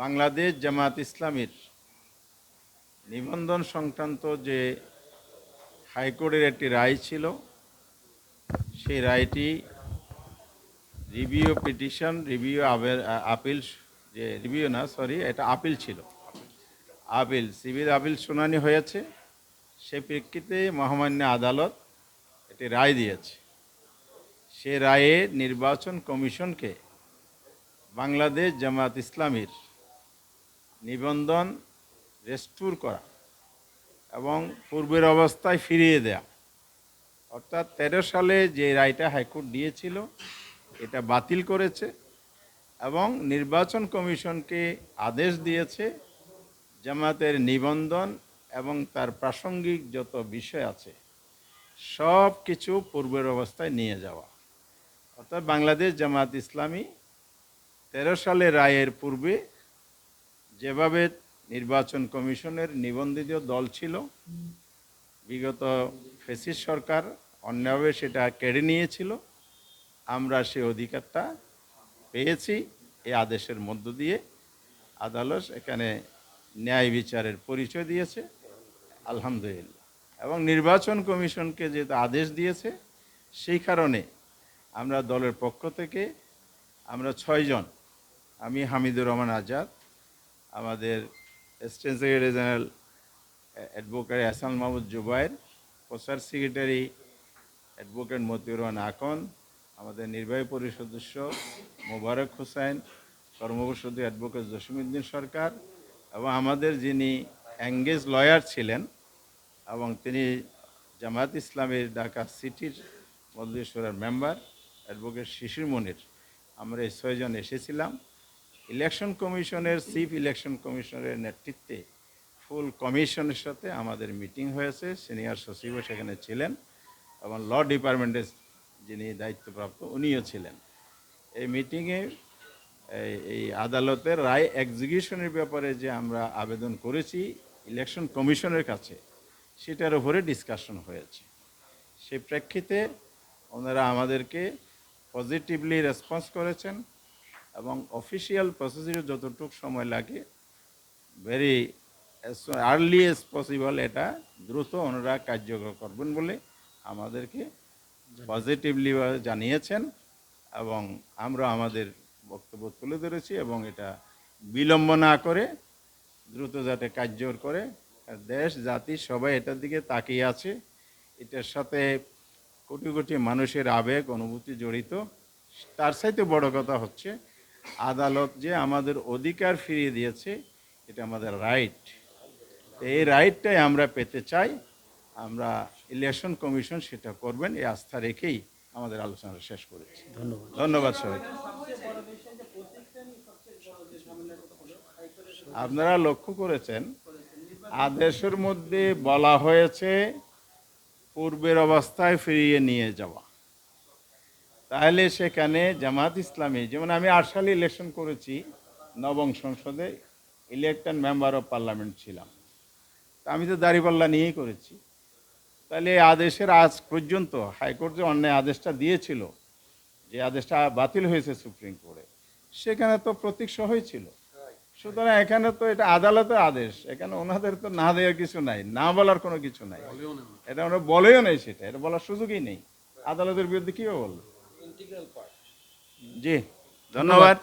বাংলাদেশ জামাত ইসলামীর নিবন্ধন সংক্রান্ত যে হাইকোর্টের একটি রায় ছিল, সেই রায়টি রিভিউ পিটিশন, রিভিউ আপিল যে রিভিউ না, সরি, এটা আপিল ছিল। আপিল, সিভিল আপিল শুনানি হয়েছে। সে প্রেক্ষিতে মহামান্য আদালত একটি রায় দিয়েছে। সে রায়ে নির্বাচন কমিশনকে বাংলাদেশ জামাত ইসলামীর নিবন্ধন রেস্টোর করা এবং পূর্বের অবস্থায় ফিরিয়ে দেয়া। অর্থাৎ তেরো সালে যে রায়টা হাইকোর্ট দিয়েছিল, এটা বাতিল করেছে এবং নির্বাচন কমিশনকে আদেশ দিয়েছে জামাতের নিবন্ধন এবং তার প্রাসঙ্গিক যত বিষয় আছে, সব কিছু পূর্বের অবস্থায় নিয়ে যাওয়া। অর্থাৎ বাংলাদেশ জামাত ইসলামী তেরো সালে রায়ের পূর্বে যেভাবে নির্বাচন কমিশনের নিবন্ধিত দল ছিল, বিগত ফেসিস সরকার অন্যভাবে সেটা কেড়ে নিয়েছিল, আমরা সে অধিকারটা পেয়েছি এই আদেশের মধ্য দিয়ে আদালত এখানে ন্যায় বিচারের পরিচয় দিয়েছে, আলহামদুলিল্লাহ। এবং নির্বাচন কমিশনকে যেহেতু আদেশ দিয়েছে, সেই কারণে আমরা দলের পক্ষ থেকে আমরা ছয়জন, আমি হামিদুর রহমান আজাদ আমাদের assistant secretary general advocate Hasan Mahmud Zubair প্রচার সেক্রেটারি অ্যাডভোকেট মতিউর রহমান আকন আমাদের নির্বাহী পরিষদ সদস্য মোবারক হোসেন কর্মপরিষদীয় অ্যাডভোকেট জসিমুদ্দিন সরকার এবং আমাদের যিনি অ্যাঙ্গেজ লয়ার ছিলেন এবং তিনি জামায়াত ইসলামের ঢাকা সিটির মধ্যেশ্বরের মেম্বার অ্যাডভোকেট শিশির মনির। আমরা এই ছয়জন এসেছিলাম। ইলেকশন কমিশনের, চিফ ইলেকশন কমিশনের নেতৃত্বে ফুল কমিশনের সাথে আমাদের মিটিং হয়েছে। সিনিয়র সচিবও সেখানে ছিলেন এবং ল ডিপার্টমেন্টের যিনি দায়িত্বপ্রাপ্ত, উনিও ছিলেন। এই মিটিংয়ে এই আদালতের রায় এক্সিকিউশনের ব্যাপারে যে আমরা আবেদন করেছি ইলেকশন কমিশনের কাছে, সেটার উপরে ডিসকাশন হয়েছে। সেই প্রেক্ষিতে ওনারা আমাদেরকে পজিটিভলি রেসপন্স করেছেন। এবং অফিসিয়াল প্রসিডিউর যতটুকু সময় লাগে ভেরি আর্লি এস পসিবল এটা দ্রুত ওনারা কার্যকর করবেন বলে আমাদেরকে পজিটিভলি জানিয়েছেন এবং আমরা আমাদের বক্তব্য তুলে ধরেছি এবং এটা বিলম্ব না করে দ্রুত যাতে কার্যকর করে। দেশ জাতি সবাই এটার দিকে তাকিয়ে আছে। এটার সাথে কোটি কোটি মানুষের আবেগ অনুভূতি জড়িত। তার সাথে বড় কথা হচ্ছে আদালত যে আমাদের অধিকার ফিরিয়ে দিয়েছে এটা আমাদের রাইট এই রাইটটাই আমরা পেতে চাই আমরা ইলেকশন কমিশন সেটা করবেন এই আস্থা রেখেই আমাদের আলোচনা শেষ করেছি। ধন্যবাদ। ধন্যবাদ সবাই আপনারা লক্ষ্য করেছেন আদেশের মধ্যে বলা হয়েছে পূর্বের অবস্থায় ফিরিয়ে নিয়ে যাওয়া। তাহলে সেখানে জামাত ইসলামী যেমন আমি আট সালে ইলেকশন করেছি নবম সংসদে ইলেকটেড মেম্বার অফ পার্লামেন্ট ছিলাম। তা আমি তো দাঁড়িপাল্লা নিয়েই করেছি। তাহলে এই আদেশের আজ পর্যন্ত হাইকোর্ট যে অন্যায় আদেশটা দিয়েছিল যে আদেশটা বাতিল হয়েছে সুপ্রিম কোর্টে সেখানে তো প্রতীক সহই ছিল। সুতরাং এখানে তো এটা আদালতের আদেশ এখানে ওনাদের তো না দেওয়ার কিছু নাই না বলার কোনো কিছু নাই। এটা ওরা বলেও নেই সেটা এটা বলার সুযোগই নেই। আদালতের বিরুদ্ধে কীভাবে বলব জি ধন্যবাদ।